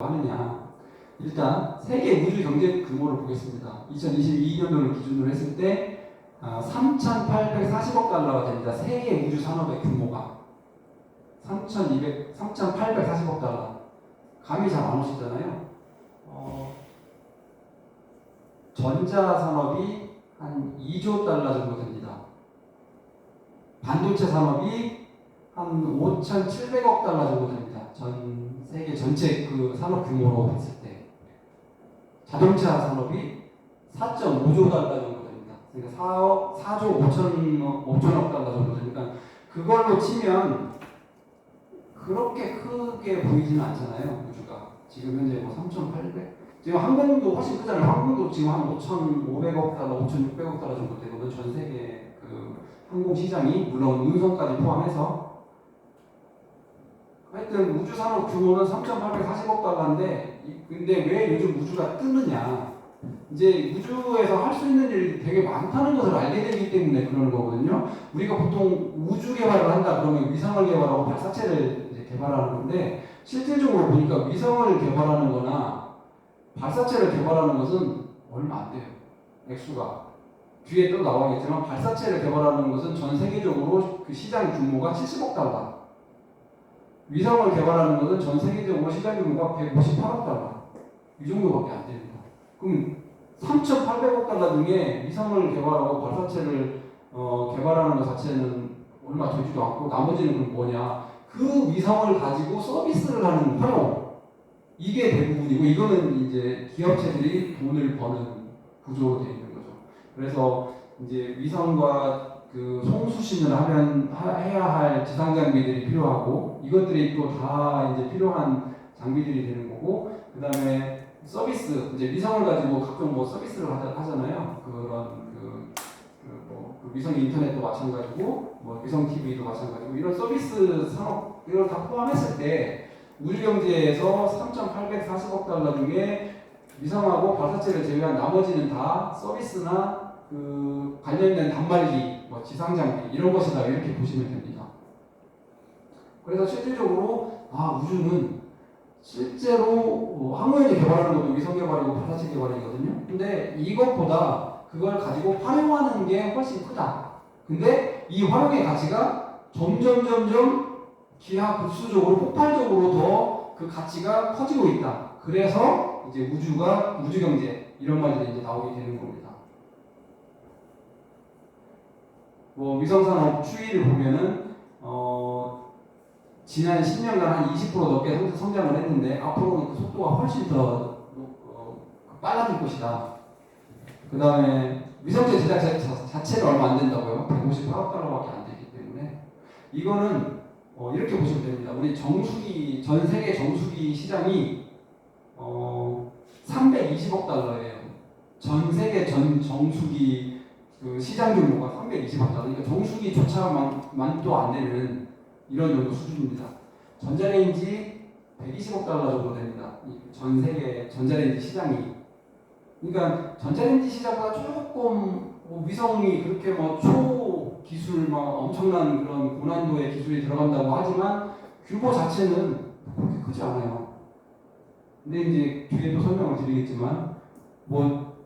하느냐. 일단 세계 우주 경제 규모를 보겠습니다. 2022년도를 기준으로 했을 때 아, 3,840억 달러가 됩니다. 세계 우주 산업의 규모가 3,200, 3,840억 달러. 감이 잘 안 오시잖아요. 어, 전자 산업이 한 2조 달러 정도 됩니다. 반도체 산업이 한 5,700억 달러 정도 됩니다. 전 세계 전체 그 산업 규모로 했을 때 자동차 산업이 4.5조 달러 정도 됩니다. 그러니까 4억, 4조 5천 5천억 달러 정도 되니까 그걸로 치면 그렇게 크게 보이지는 않잖아요. 우주가 지금 현재 뭐 3,800. 지금 항공도 훨씬 크잖아요. 항공도 지금 한 5,500억 달러, 5,600억 달러 정도 되거든. 전 세계 그 항공 시장이 물론 운송까지 포함해서 하여튼 우주 산업 규모는 3,840억 달러인데 이- 근데 왜 요즘 우주가 뜨느냐? 이제 우주에서 할 수 있는 일이 되게 많다는 것을 알게 되기 때문에 그러는 거거든요. 우리가 보통 우주 개발을 한다 그러면 위성을 개발하고 발사체를 이제 개발하는 건데 실질적으로 보니까 위성을 개발하는 거나 발사체를 개발하는 것은 얼마 안 돼요. 액수가. 뒤에 또 나오겠지만 발사체를 개발하는 것은 전 세계적으로 그 시장 규모가 70억 달러. 위성을 개발하는 것은 전 세계적으로 시장 규모가 158억 달러. 이 정도밖에 안 됩니다. 그럼 3,800억 달러 중에 위성을 개발하고 발사체를 어, 개발하는 것 자체는 얼마 되지도 않고 나머지는 그럼 뭐냐? 그 위성을 가지고 서비스를 하는 활용 이게 대부분이고 이거는 이제 기업체들이 돈을 버는 구조로 되어 있는 거죠. 그래서 이제 위성과 그 송수신을 하면 하- 해야 할 지상 장비들이 필요하고 이것들이 또 다 이제 필요한 장비들이 되는 거고 그 다음에 서비스 이제 위성을 가지고 각종 뭐 서비스를 하잖아요. 그런 그, 그, 뭐, 그 위성 인터넷도 마찬가지고 뭐 위성 TV도 마찬가지고 이런 서비스 산업 이걸 다 포함했을 때 우주 경제에서 3,840억 달러 중에 위성하고 발사체를 제외한 나머지는 다 서비스나 그 관련된 단말기, 뭐 지상 장비 이런 것이다 이렇게 보시면 됩니다. 그래서 실질적으로 아 우주는 실제로 어, 항공연이 개발하는 것도 위성 개발이고 발사체 개발이거든요. 근데 이것보다 그걸 가지고 활용하는 게 훨씬 크다. 근데 이 활용의 가치가 점점 점점 기하 급수적으로 폭발적으로 더 그 가치가 커지고 있다. 그래서 이제 우주가 우주 경제 이런 말들이 이제 나오게 되는 겁니다. 뭐 위성 산업 추이를 보면은 어 지난 10년간 한 20% 넘게 성- 성장을 했는데 앞으로는 그 속도가 훨씬 더 어, 빨라질 것이다. 그 다음에 위성체 제작 자- 자- 자체가 얼마 안 된다고요. 158억 달러밖에 안 되기 때문에 이거는 어, 이렇게 보시면 됩니다. 우리 정수기 전 세계 정수기 시장이 어, 320억 달러예요. 전 세계 전 정수기 그 시장 규모가 320억 달러. 그러니까 정수기조차만도 안 되는 이런 정도 수준입니다. 전자레인지 120억 달러 정도 됩니다. 이전 세계 전자레인지 시장이. 그러니까 전자레인지 시장보다 조금 뭐 위성이 그렇게 뭐 초 기술 막 엄청난 그런 고난도의 기술이 들어간다고 하지만 규모 자체는 그렇게 크지 않아요. 근데 이제 뒤에 또 설명을 드리겠지만 뭐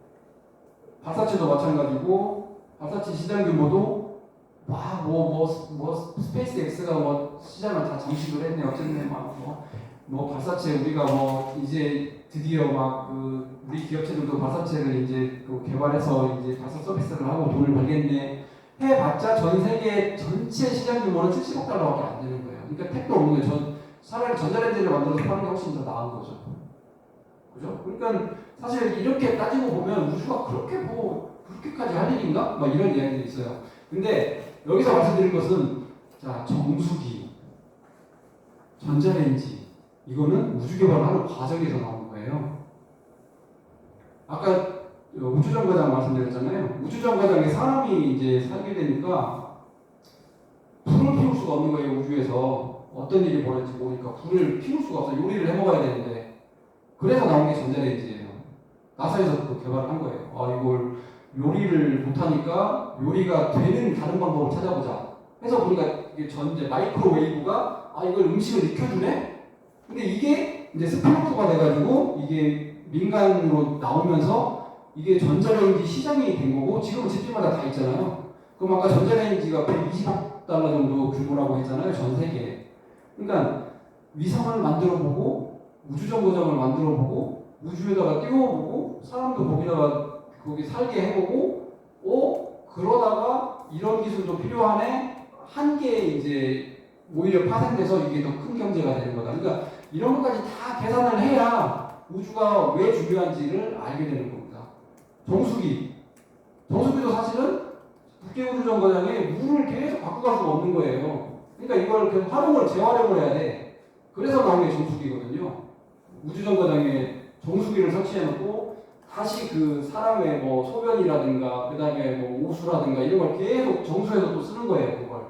발사체도 마찬가지고 발사체 시장 규모도 막뭐뭐 뭐 스페이스 X가 뭐 시장을 다 장식을 했네 어쨌네 막뭐 뭐 발사체 우리가 뭐 이제 드디어 막 그 우리 기업체들도 발사체를 이제 또 개발해서 이제 발사 서비스를 하고 돈을 벌겠네 해봤자 전 세계 전체 시장 규모는 70억 달러밖에 안 되는 거예요. 그러니까 택도 없는 거예요. 전 차라리 전자레인지를 만들어서 파는 게 훨씬 더 나은 거죠. 그죠? 그러니까 사실 이렇게 따지고 보면 우주가 그렇게 뭐 그렇게까지 할 일인가? 막 이런 이야기들이 있어요. 근데 여기서 말씀드릴 것은 자 정수기, 전자레인지 이거는 우주 개발을 하는 과정에서 나오는 거예요. 아까 우주 정거장 말씀드렸잖아요. 우주 정거장에 사람이 이제 살게 되니까 불을 피울 수가 없는 거예요. 우주에서 어떤 일이 벌어질지 모르니까 불을 피울 수가 없어. 요리를 해 먹어야 되는데 그래서 나온 게 전자레인지예요. 나사에서 그 개발을 한 거예요. 아 이걸 요리를 못하니까 요리가 되는 다른 방법을 찾아보자. 해서 보니까 이게 전제 마이크로웨이브가 아 이걸 음식을 익혀주네. 근데 이게 이제 스피노프가 돼가지고 이게 민간으로 나오면서 이게 전자레인지 시장이 된 거고 지금 집집마다 다 있잖아요. 그럼 아까 전자레인지가 120억 달러 정도 규모라고 했잖아요. 전 세계에. 그러니까 위성을 만들어 보고 우주 정거장을 만들어 보고 우주에다가 띄워보고 사람도 거기다가 거기 살게 해보고 어 그러다가 이런 기술도 필요하네 한 개 이제 오히려 파생돼서 이게 더 큰 경제가 되는 거다. 그러니까 이런 것까지 다 계산을 해야 우주가 왜 중요한지를 알게 되는 겁니다. 정수기. 정수기도 사실은 국제우주정거장에 물을 계속 갖고 갈 수가 없는 거예요. 그러니까 이걸 계속 활용을 재활용을 해야 돼. 그래서 나온 게 정수기거든요. 우주정거장에 정수기를 설치해놓고 다시 그 사람의 뭐 소변이라든가 그 다음에 뭐 오수라든가 이런 걸 계속 정수해서 또 쓰는 거예요. 그걸.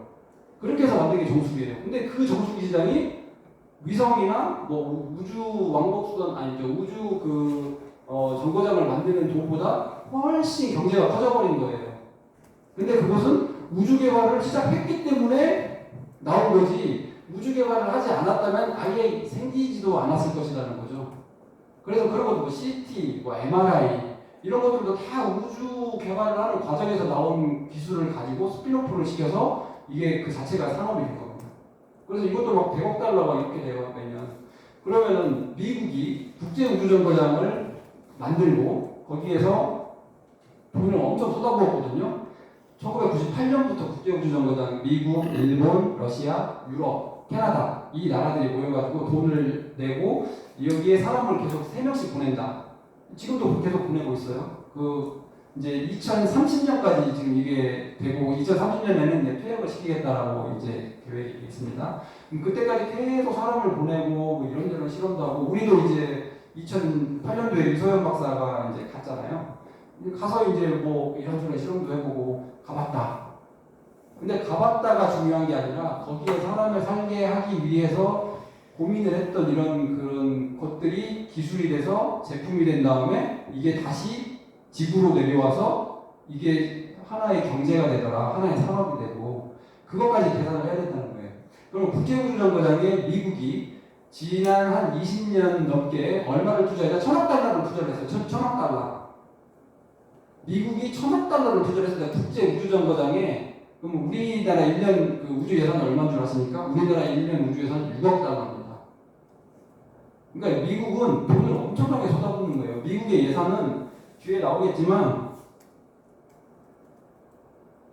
그렇게 해서 만든 게 정수기예요. 근데 그 정수기 시장이 위성이나 뭐 우주 왕복 수단 아니죠 우주 그 어, 정거장을 만드는 돈보다 훨씬 경제가 커져버린 거예요. 근데 그것은 우주 개발을 시작했기 때문에 나온 거지 우주 개발을 하지 않았다면 아예 생기지도 않았을 것이라는 거죠. 그래서 그런 것도 뭐 CT, 뭐 MRI 이런 것들도 다 우주 개발을 하는 과정에서 나온 기술을 가지고 스피노프를 시켜서 이게 그 자체가 산업이 된 겁니다. 그래서 이것도 막 100억 달러 막 이렇게 돼요, 매년. 그러면은 미국이 국제 우주정거장을 만들고 거기에서 돈을 엄청 쏟아부었거든요. 1998년부터 국제 우주정거장 미국, 일본, 러시아, 유럽, 캐나다 이 나라들이 모여가지고 돈을 내고 여기에 사람을 계속 3명씩 보낸다. 지금도 계속 보내고 있어요. 그 이제 2030년까지 지금 이게 되고 2030년에는 이제 폐역을 시키겠다라고 이제 계획이 있습니다. 그때까지 계속 사람을 보내고 뭐 이런저런 실험도 하고 우리도 이제 2008년도에 이소연 박사가 이제 갔잖아요. 가서 이제 뭐 이런저런 실험도 해보고 가봤다. 근데 가봤다가 중요한 게 아니라 거기에 사람을 살게 하기 위해서 고민을 했던 이런 그런 것들이 기술이 돼서 제품이 된 다음에 이게 다시 지구로 내려와서 이게 하나의 경제가 되더라, 하나의 산업이 되고 그것까지 계산을 해야 된다는 거예요. 그럼 국제우주정거장에 미국이 지난 한 20년 넘게 얼마를 투자했다? 천억 달러를 투자를 했어요. 천, 천억 달러. 미국이 천억 달러를 투자를 했어요. 국제우주정거장에 그럼 우리나라 1년 그 우주 예산이 얼마인 줄 아십니까? 우리나라 1년 우주 예산 6억 달러입니다. 그러니까 미국은 돈을 엄청나게 쏟아붓는 거예요. 미국의 예산은 뒤에 나오겠지만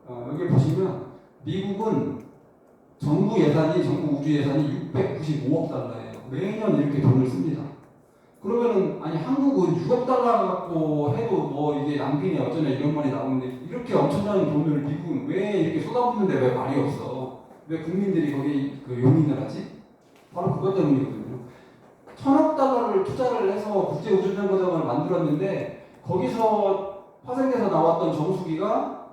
어, 여기 보시면 미국은 정부 예산이 정부 우주 예산이 695억 달러예요. 매년 이렇게 돈을 씁니다. 그러면은 아니 한국은 6억 달러 갖고 해도 뭐 이게 낭비냐 어쩌냐 이런 말이 나오는데 이렇게 엄청난 돈을 미국은 왜 이렇게 쏟아붓는데 왜 말이 없어? 왜 국민들이 거기 그 용인을 하지? 바로 그것 때문이거든요. 천억 달러를 투자를 해서 국제 우주정거장을 만들었는데 거기서 파생돼서 나왔던 정수기가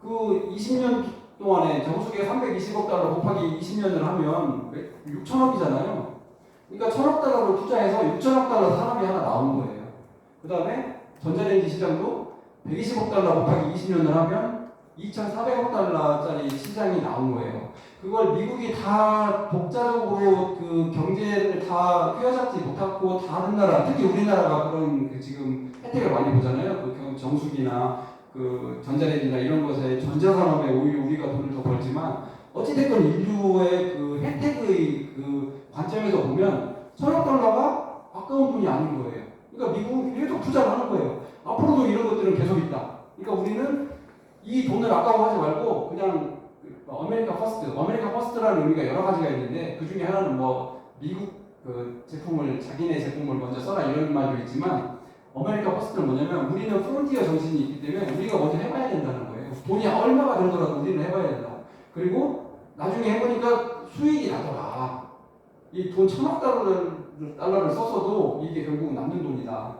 그 20년 동안에 정수기가 320억 달러 곱하기 20년을 하면 6천억이잖아요. 그러니까 천억 달러를 투자해서 6천억 달러 사람이 하나 나온 거예요. 그 다음에 전자레인지 시장도 120억 달러 곱하기 20년을 하면 2,400억 달러짜리 시장이 나온 거예요. 그걸 미국이 다 독자적으로 그 경제를 다 휘어잡지 못하고 다른 나라, 특히 우리나라가 그런 그 지금 혜택을 많이 보잖아요. 그 경- 정수기나 그 전자레인지나 이런 것에 전자산업에 오히려 우리가 돈을 더 벌지만 어찌됐건 인류의 그 혜택의 그 관점에서 보면 천억 달러가 아까운 돈이 아닌 거예요. 그러니까 미국은 계속 투자를 하는 거예요. 앞으로도 이런 것들은 계속 있다. 그러니까 우리는 이 돈을 아까워하지 말고 그냥 어메리카 퍼스트, 어메리카 퍼스트라는 의미가 여러 가지가 있는데 그 중에 하나는 뭐 미국 그 제품을 자기네 제품을 먼저 써라 이런 말도 있지만 어메리카 퍼스트는 뭐냐면 우리는 프론티어 정신이 있기 때문에 우리가 먼저 해봐야 된다는 거예요. 돈이 얼마가 들더라도 우리는 해봐야 된다. 그리고 나중에 해보니까 수익이 나더라. 이 돈 천억 달러를, 달러를 썼어도 이게 결국 남는 돈이다.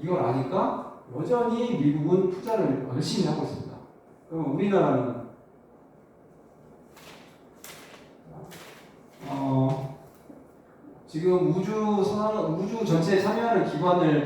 이걸 아니까 여전히 미국은 투자를 열심히 하고 있습니다. 그럼 우리나라는 어, 지금 우주 산 우주 전체에 참여하는 기관을